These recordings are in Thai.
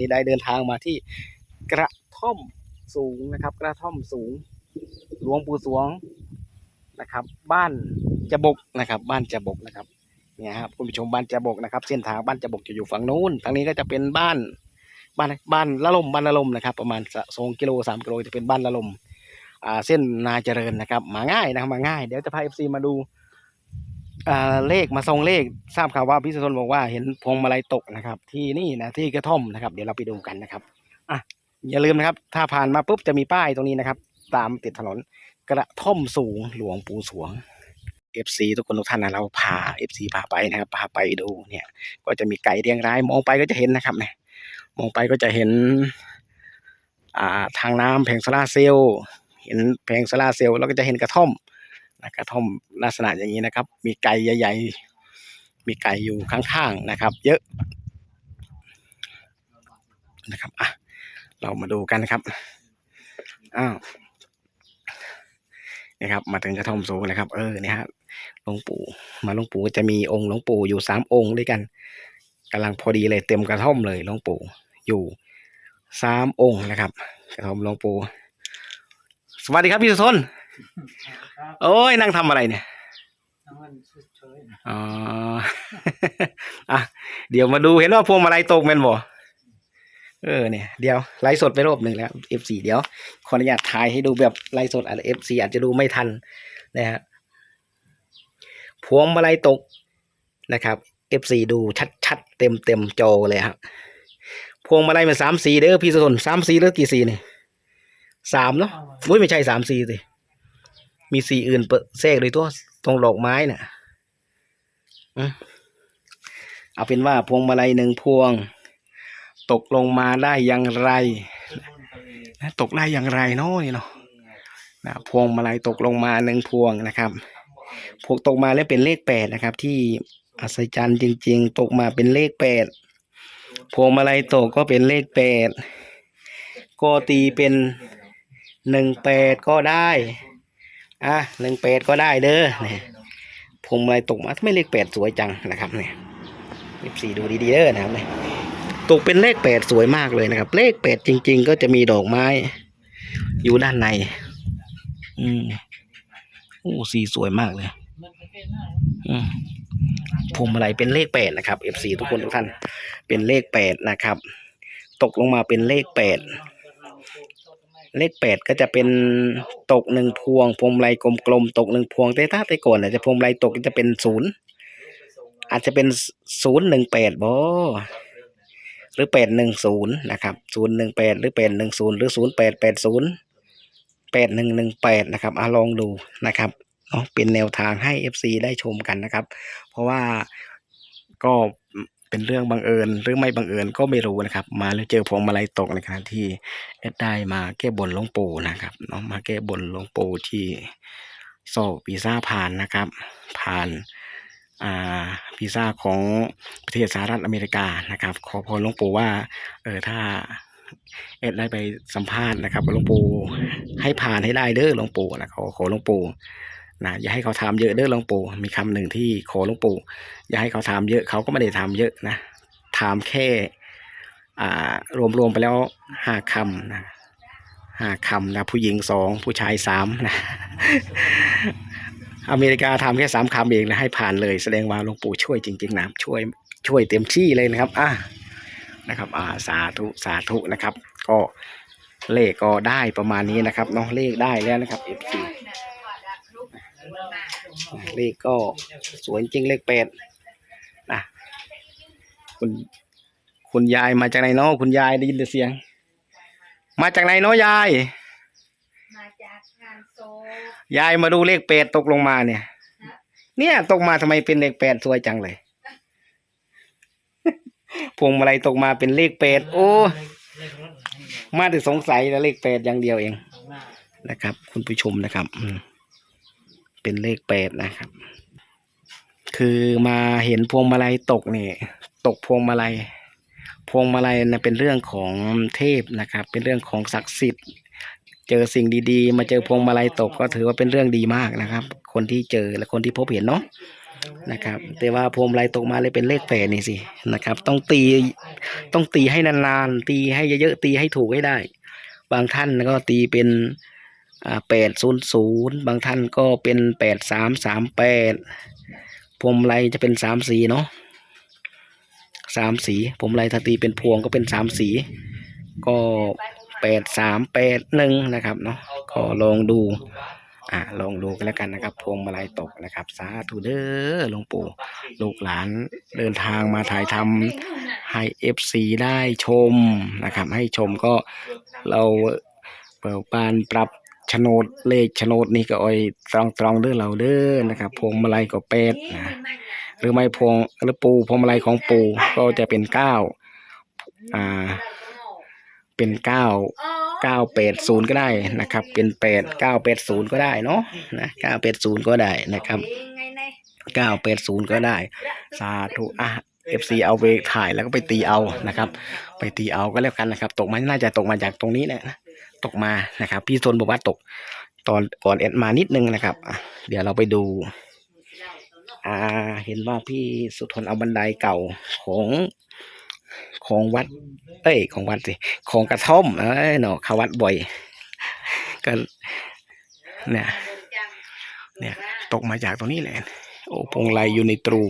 นี้ได้เดินทางมาที่กระท่อมสูงนะครับ กระท่อมสูง หลวงปู่สวงนะครับ บ้านจะบกนะครับ บ้านจะบกนะครับเนี่ยครับคุณผู้ชมบ้านจะบกนะครับ เส้นทางบ้านจะบกจะอยู่ฝั่งนู้นทางนี้ก็จะเป็นบ้านบ้านบ้านละลมบ้านละลมนะครับ ประมาณสองกิโลสามกิโลจะเป็นบ้านละลมอ่าเส้นนาเจริญนะครับ มาง่ายนะมาง่าย เดี๋ยวจะพาเอฟซีมาดู เลขมาทรงเลขทราบข่าวว่าพี่สุทนบอกว่าเห็นพวงมาลัยตกนะครับ ที่นี่นะที่กระท่อมนะครับ เดี๋ยวเราไปดูกันนะครับอะอย่าลืมนะครับ ถ้าผ่านมาปุ๊บจะมีป้ายตรงนี้นะครับ ตามติดถนนกระท่อมสูงหลวงปู่สวง FC ทุกคนทุกท่านนะเราพา FC พาไปนะครับพาไปดูเนี่ย ก็จะมีไก่เรียงราย มองไปก็จะเห็นนะครับเนี่ยมองไปก็จะเห็น อ่าทางน้ำแผงโซลาเซลล์เห็นแผงโซลาเซลล์แล้วก็จะเห็นกระท่อม กระท่อมลักษณะอย่างนี้นะครับ มีไก่ใหญ่ๆ มีไก่อยู่ข้างๆนะครับ เยอะนะครับอะเรามาดูกันนะครับอ้าวนะครับ มาถึงกระท่อมสูงนะครับ เออเนี่ยฮะหลวงปู่ มาหลวงปู่จะมีองค์หลวงปู่อยู่สามองค์ด้วยกันกำลังพอดีเลยเต็มกระท่อมเลยหลวงปู่อยู่สามองค์นะครับ กระท่อมหลวงปู่สวัสดีครับพี่สุทน โอ้ยนั่งทำอะไรเนี่ยน้ำมันเฉยๆนะอ๋ออะเดี๋ยวมาดูเห็นว่าพวงมาลัยตกแม่นบ่เออเนี่ยเดี๋ยวไลฟ์สดไปรอบหนึ่งแล้ว F4 เดี๋ยวขออนุญาตถ่ายให้ดูแบบไลฟ์สดอาจจะ F4 อาจจะดูไม่ทันนะฮะพวงมาลัยตกนะครับ F4 ดูชัดๆเต็มเต็มๆจอเลยครับพวงมาลัยมันสามสีเด้อพี่สุทนสามสีหรือกี่สีเนี่ยสามเนาะอุ้ยไม่ใช่สามสีสิ มีสีอื่นเปิดแทรกเลยตัวตรงดอกไม้น่ะอืมเอาเป็นว่าพวงมาลัยหนึ่งพวง ตกลงมาได้อย่างไรนะตกได้อย่างไรเนาะนี่เนาะนะพวงมาลัยตกลงมาหนึ่งพวงนะครับพวกตกมาแล้วเป็นเลขแปดนะครับ ที่อัศจรรย์จริง ๆ ตกมาเป็นเลขแปดพวงมาลัยตกก็เป็นเลขแปดก็ตีเป็นหนึ่งแปดก็ได้ อะหนึ่งแปดก็ได้เด้อเนี่ยพวงมาลัยตกมาทำไมเลขแปดสวยจังนะครับเนี่ยยีบสี่ดูดีๆเด้อนะครับเนี่ยตกเป็นเลขแปดสวยมากเลยนะครับ เลขแปดจริง ๆ ก็จะมีดอกไม้ อยู่ด้านใน อืมโอ้สีสวยมากเลยอืมพวงมาลัยเป็นเลขแปดนะครับ F4 ทุกคนทุกท่านเป็นเลขแปดนะครับ ตกลงมาเป็นเลขแปด เลขแปดก็จะเป็นตกหนึ่งพวงพวงมาลัยกลมๆตกหนึ่งพวงแต่ถ้าแต่ก่อนเนี่ยจะพวงมาลัยตกจะเป็นศูนย์อาจจะเป็นศูนย์หนึ่งแปดบ่หรือแปดหนึ่งศูนย์นะครับศูนย์หนึ่งแปดหรือแปดหนึ่งศูนย์หรือศูนย์แปดแปดศูนย์แปดหนึ่งหนึ่งแปดนะครับอาลองดูนะครับเนาะเป็นแนวทางให้ FC ได้ชมกันนะครับ เพราะว่าก็ เป็นเรื่องบังเอิญหรือไม่บังเอิญก็ไม่รู้นะครับ มาแล้วเจอพวงมาลัยตกในขณะที่เอ็ดได้มาแก้บนหลวงปู่นะครับเนาะมาแก้บนหลวงปู่ที่โซวีซ่าผ่านนะครับ ผ่านอ่าวีซ่าของประเทศสหรัฐอเมริกานะครับ ขอพรหลวงปู่ว่าเออถ้าเอ็ดได้ไปสัมภาษณ์นะครับกับหลวงปู่ให้ผ่านให้ได้เด้อหลวงปู่นะขอขอหลวงปู่ นะอย่าให้เขาทำเยอะเด้อหลวงปู่มีคำหนึ่งที่ขอหลวงปู่อย่าให้เขาทำเยอะเขาก็ไม่ได้ทำเยอะนะทำแค่อ่ารวมๆไปแล้วห้าคำนะห้าคำนะผู้หญิงสองผู้ชายสามนะอเมริกาทำแค่สามคำเองนะให้ผ่านเลย แสดงว่าหลวงปู่ช่วยจริงๆนะช่วยช่วยเต็มที่เลยนะครับอะนะครับอ่าสาธุสาธุนะครับ ก็เลขก็ได้ประมาณนี้นะครับเนาะเลขได้แล้วนะครับ F4 เลขก็สวยจริงเลขแปดนะคุณคุณยายมาจากไหนเนาะคุณยายได้ยินแต่เสียง มาจากไหนเนาะยายมาจากงานโซยายมาดูเลขแปดตกลงมาเนี่ย เนี่ยตกมาทำไมเป็นเลขแปดสวยจังเลยพวงมาลัยตกมาเป็นเลขแปดโอ้เลขรถมาแต่สงสัยแล้วเลขแปดอย่างเดียวเองข้างหน้านะครับ คุณผู้ชมนะครับ อืม เป็นเลขแปดนะครับ คือมาเห็นพวงมาลัยตกเนี่ยตกพวงมาลัย พวงมาลัยนะเป็นเรื่องของเทพนะครับ เป็นเรื่องของศักดิ์สิทธิ์ เจอสิ่งดีๆ มาเจอพวงมาลัยตกก็ถือว่าเป็นเรื่องดีมากนะครับ คนที่เจอและคนที่พบเห็นเนาะนะครับ แต่ว่าพวงมาลัยตกมาเลยเป็นเลขแปดนี่สินะครับ ต้องตีต้องตีให้นานๆตีให้เยอะๆตีให้ถูกให้ได้ บางท่านก็ตีเป็น แปดศูนย์ศูนย์บางท่านก็เป็นแปดสามสามแปดพวงมาลัยจะเป็นสามสีเนาะสามสีพวงมาลัยถ้าตีเป็นพวงก็เป็นสามสี ก็แปดสามแปดหนึ่งนะครับเนาะก็ลองดูอ่าลองดูกันแล้วกันนะครับ พวงมาลัยตกนะครับ สาธุเด้อหลวงปู่ลูกหลานเดินทางมาถ่ายทำให้เอฟซีได้ชมนะครับ ให้ชมก็เราเปิดปานปรับ โฉนดเลขโฉนดนี่ก็อ้อยตรองตรองๆเด้อเราเด้อนะครับพวงมาลัยก็เป็ดนะหรือไม่พวงหรือปูพวงมาลัยของปูก็จะเป็นเก้าอ่า เป็นเก้าเก้าแปดศูนย์ก็ได้นะครับ เป็นแปดเก้าแปดศูนย์ก็ได้เนาะนะเก้าแปดศูนย์ก็ได้นะครับเก้าแปดศูนย์ก็ได้ สาธุอะเอฟซีเอาไปถ่ายแล้วก็ไปตีเอานะครับ ไปตีเอาก็แล้วกันนะครับ ตกมาน่าจะตกมาจากตรงนี้แหละนะ ตกมานะครับ พี่ทนบอกว่าตกตอนก่อนเอ็ดมานิดนึงนะครับเดี๋ยวเราไปดู อ่า เห็นว่าพี่สุทนเอาบันไดเก่าของของวัด เอ้ย ของวัดสิของกระท่อม เอ้ยเนาะเขาวัดบ่อยก็เนี่ย เนี่ย ตกมาจากตรงนี้แหละ โอ้พงไลอยู่ในตรู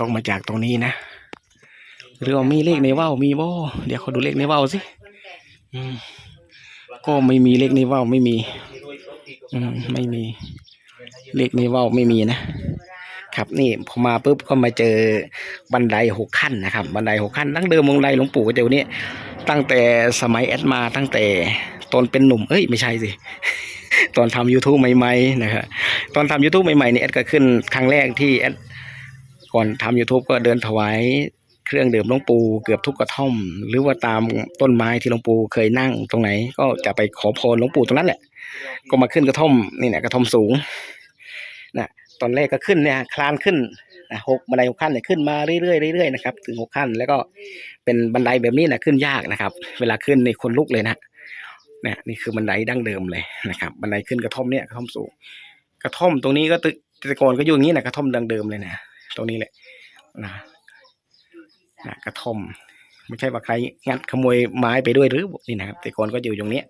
ตกมาจากตรงนี้นะหรือมีเลขในว่าวมีบ่เดี๋ยวเขาดูเลขในว่าวสิ อืม ก็ไม่มีเลขในว่าวไม่มี อืมไม่มี เลขในว่าวไม่มีนะครับนี่พอมาปุ๊บก็มาเจอบันไดหกขั้นนะครับ บันไดหกขั้นตั้งเดิมบันไดหลวงปู่ก็เจอเนี่ยตั้งแต่สมัยแอดมาตั้งแต่ตอนเป็นหนุ่ม เอ้ยไม่ใช่สิ ตอนทำ YouTube ใหม่ๆนะครับตอนทำ YouTube ใหม่ๆเนี่ยแอดก็ขึ้นครั้งแรกที่แอดก่อนทำ YouTube ก็เดินถวาย เครื่องดื่มหลวงปู่เกือบทุกกระท่อม หรือว่าตามต้นไม้ที่หลวงปู่เคยนั่งตรงไหน ก็จะไปขอพรหลวงปู่ตรงนั้นแหละ ก็มาขึ้นกระท่อมนี่เนี่ยกระท่อมสูงนะตอนแรกก็ขึ้นเนี่ยคลานขึ้นนะหกบันไดหกขั้นเนี่ยขึ้นมาเรื่อยๆเรื่อยๆนะครับถึงหกขั้นแล้วก็เป็นบันไดแบบนี้นะขึ้นยากนะครับ เวลาขึ้นในคนลุกเลยนะเนี่ยนี่คือบันไดดั้งเดิมเลยนะครับ บันไดขึ้นกระท่อมเนี่ยกระท่อมสูง กระท่อมตรงนี้ก็ตึกต่ก่อนก็อยู่อย่างนี้นะกระท่อมดังเดิมเลยนะตรงนี้แหละนะ กระท่อม ไม่ใช่ว่าใครงัดขโมยไม้ไปด้วยหรือนี่นะครับ แต่ก่อนก็อยู่ตรงนี้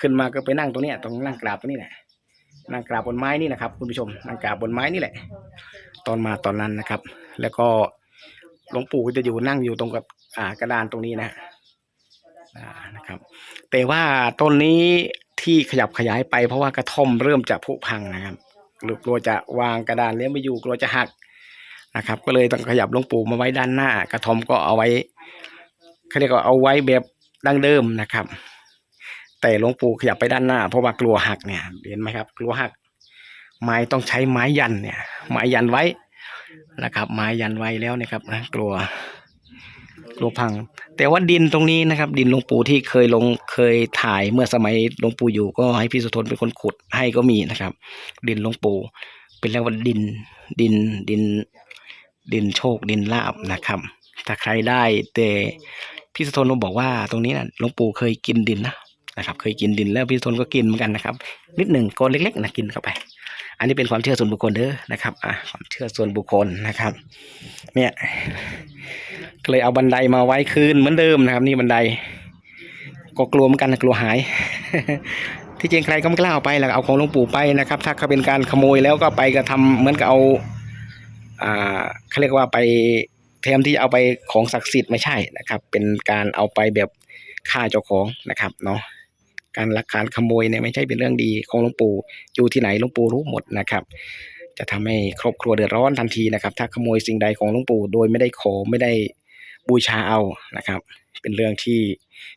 ขึ้นมาก็ไปนั่งตรงนี้ตรงนั่งกราบตรงนี้แหละนั่งกราบบนไม้นี่นะครับ คุณผู้ชมนั่งกราบบนไม้นี่แหละ ตอนมาตอนนั้นนะครับ แล้วก็หลวงปู่ก็จะอยู่นั่งอยู่ตรงกับอ่ากระดานตรงนี้นะนะครับ แต่ว่าต้นนี้ที่ขยับขยายไปเพราะว่ากระท่อมเริ่มจะผุพังนะครับหรือกลัวจะวางกระดานเลี้ยงไม่อยู่กลัวจะหัก นะครับ ก็เลยต้องขยับหลวงปู่มาไว้ด้านหน้า กระท่อมก็เอาไว้เขาเรียกว่าเอาไว้แบบดั้งเดิมนะครับ แต่หลวงปู่ขยับไปด้านหน้า เพราะว่ากลัวหักเนี่ยเห็นไหมครับ กลัวหัก ไม้ต้องใช้ไม้ยันเนี่ย ไม้ยันไว้นะครับ ไม้ยันไว้แล้วนะครับนะกลัวกลัวพัง แต่ว่าดินตรงนี้นะครับ ดินหลวงปู่ที่เคยลงเคยถ่ายเมื่อสมัยหลวงปู่อยู่ก็ให้พี่สุทนเป็นคนขุดให้ก็มีนะครับ ดินหลวงปู่เป็นเรียกว่าดินดินดิน ดินโชคดินลาบนะครับ ถ้าใครได้แต่พี่สุทนก็บอกว่าตรงนี้นะหลวงปู่เคยกินดินนะนะครับ เคยกินดินแล้วพี่สุทนก็กินเหมือนกันนะครับ นิดหนึ่งก้อนเล็กๆนะกินเข้าไป อันนี้เป็นความเชื่อส่วนบุคคลเด้อนะครับอะความเชื่อส่วนบุคคลนะครับ เนี่ยก็เลยเอาบันไดมาไว้คืนเหมือนเดิมนะครับ นี่บันได ก็กลัวเหมือนกันนะกลัวหายที่จริงใครก็ไม่กล้าเอาไปหรอกเอาของหลวงปู่ไปนะครับ ถ้าเขาเป็นการขโมยแล้วก็ไปกระทำเหมือนกับเอา อ่าเขาเรียกว่าไปแทนที่จะเอาไปของศักดิ์สิทธิ์ไม่ใช่นะครับ เป็นการเอาไปแบบฆ่าเจ้าของนะครับเนาะการลักการขโมยเนี่ยไม่ใช่เป็นเรื่องดีของหลวงปู่อยู่ที่ไหนหลวงปู่รู้หมดนะครับ จะทำให้ครอบครัวเดือดร้อนทันทีนะครับ ถ้าขโมยสิ่งใดของหลวงปู่โดยไม่ได้ขอไม่ได้บูชาเอานะครับ เป็นเรื่องที่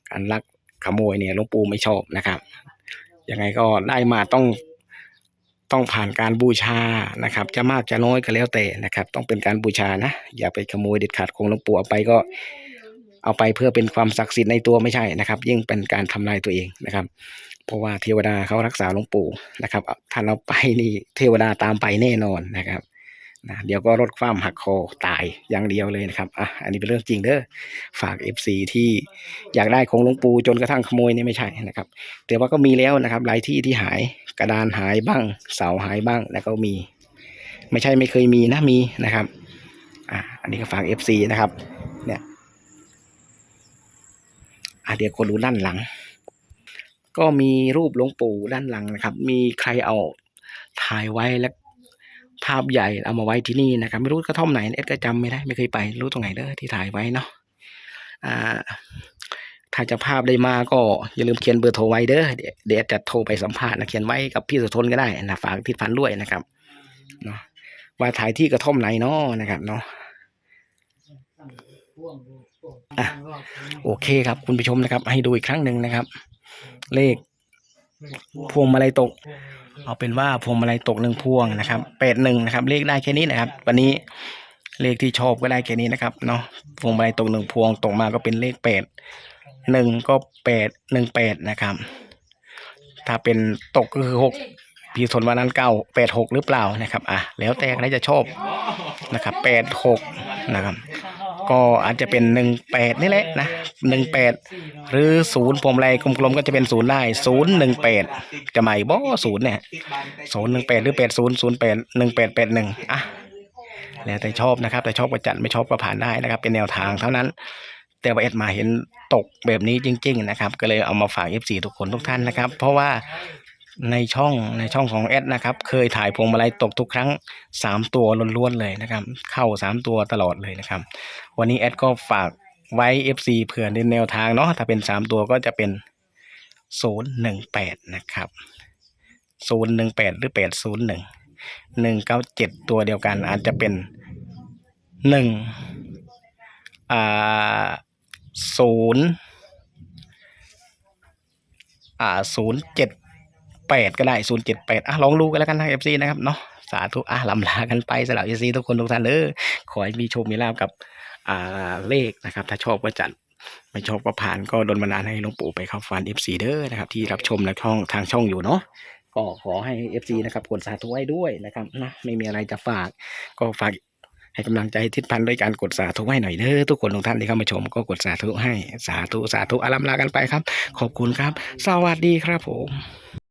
การลักขโมยเนี่ยหลวงปู่ไม่ชอบนะครับยังไงก็ได้มาต้อง ต้องผ่านการบูชานะครับ จะมากจะน้อยก็แล้วแต่นะครับ ต้องเป็นการบูชานะ อย่าไปขโมยเด็ดขาดของหลวงปู่เอาไปก็ เอาไปเพื่อเป็นความศักดิ์สิทธิ์ในตัวไม่ใช่นะครับ ยิ่งเป็นการทำลายตัวเองนะครับ เพราะว่าเทวดาเขารักษาหลวงปู่นะครับท่านเอาไปนี่เทวดาตามไปแน่นอนนะครับ นะเดี๋ยวก็ลดความหักคอตายอย่างเดียวเลยนะครับอะอันนี้เป็นเรื่องจริงเด้อฝาก FC ที่อยากได้ของหลวงปู่จนกระทั่งขโมยนี่ไม่ใช่นะครับ แต่ว่าก็มีแล้วนะครับหลายที่ที่หายกระดานหายบ้าง เสาหายบ้างแล้วก็มี ไม่ใช่ไม่เคยมีนะมีนะครับอ่าอันนี้ก็ฝาก FC นะครับ เนี่ยอะเดี๋ยวคนดูด้านหลัง ก็มีรูปหลวงปู่ด้านหลังนะครับ มีใครเอาถ่ายไว้แล้ว ภาพใหญ่เอามาไว้ที่นี่นะครับ ไม่รู้กระท่อมไหนเอ็ดก็จำไม่ได้ไม่เคยไป รู้ตรงไหนเด้อที่ถ่ายไว้เนาะอ่าถ้าจะภาพได้มาก็อย่าลืมเขียนเบอร์โทรไว้เด้อเดี๋ยวเดี๋ยวจะโทรไปสัมภาษณ์นะเขียนไว้กับพี่สุทนก็ได้นะฝากทิศพันธ์ด้วยนะครับเนาะว่าถ่ายที่กระท่อมไหนเนาะนะครับเนาะอะโอเคครับ คุณผู้ชมนะครับ ให้ดูอีกครั้งหนึ่งนะครับ เลข พวงมาลัยตก เอาเป็นว่าพวงมาลัยตกหนึ่งพวงนะครับแปดหนึ่งนะครับ เลขได้แค่นี้นะครับ วันนี้เลขที่ชอบก็ได้แค่นี้นะครับเนาะพวงมาลัยตกหนึ่งพวงตกมาก็เป็นเลขแปดหนึ่งก็แปดหนึ่งแปดนะครับ ถ้าเป็นตกก็คือหกพี่สนวันนั้นเก้าแปดหกหรือเปล่านะครับ อะแล้วแต่ใครจะชอบนะครับแปดหกนะครับ ก็อาจจะเป็นหนึ่งแปดนี่แหละนะหนึ่งแปดหรือศูนย์พวงมาลัยกลมๆก็จะเป็นศูนย์ได้ศูนย์หนึ่งแปดจะไม่บ่ศูนย์เนี่ยศูนย์หนึ่งแปดหรือแปดศูนย์ศูนย์แปดหนึ่งแปดแปดหนึ่งอะแล้วแต่ชอบนะครับ แต่ชอบก็จัดไม่ชอบก็ผ่านได้นะครับ เป็นแนวทางเท่านั้น แต่ว่าเอ็ดมาเห็นตกแบบนี้จริง ๆ นะครับ ก็เลยเอามาฝาก f อฟซีทุกคนทุกท่านนะครับ เพราะว่า ในช่องในช่องของแอดนะครับ เคยถ่ายพวงมาลัยตกทุกครั้งสามตัวล้วนๆเลยนะครับ เข้าสามตัวตลอดเลยนะครับ วันนี้แอดก็ฝากไว้ FC เผื่อในแนวทางเนาะถ้าเป็นสามตัวก็จะเป็นศูนหนึ่งแปดนะครับศูนหนึ่งแปดหรือแปดศูนย์หนึ่งหนึ่งเก้าเจ็ดตัวเดียวกันอาจจะเป็นหนึ่งอ่าศูนย์อ่าศูนย์เจ็ด แปดก็ได้ศูนย์เจ็ดแปดอะลองดูกันแล้วกันนะเอฟซีนะครับเนาะสาธุอะลำลากันไปสำหรับเอฟซีทุกคนทุกท่านเออขอให้มีโชคมีลาบกับอ่าเลขนะครับ ถ้าชอบก็จัดไม่ชอบก็ผ่านก็โดนบันดาลให้หลวงปู่ไปเข้าฟันเอฟซีเด้อนะครับที่รับชมในช่องทางช่องอยู่เนาะก็ขอให้ FC นะครับกดสาธุไว้ด้วยนะครับนะไม่มีอะไรจะฝากก็ฝากให้กำลังใจทิศพันธ์ด้วยการกดสาธุให้หน่อยเด้อทุกคนทุกท่านที่เข้ามาชมก็กดสาธุให้สาธุสาธุอารัมลากันไปครับ ขอบคุณครับ สวัสดีครับผม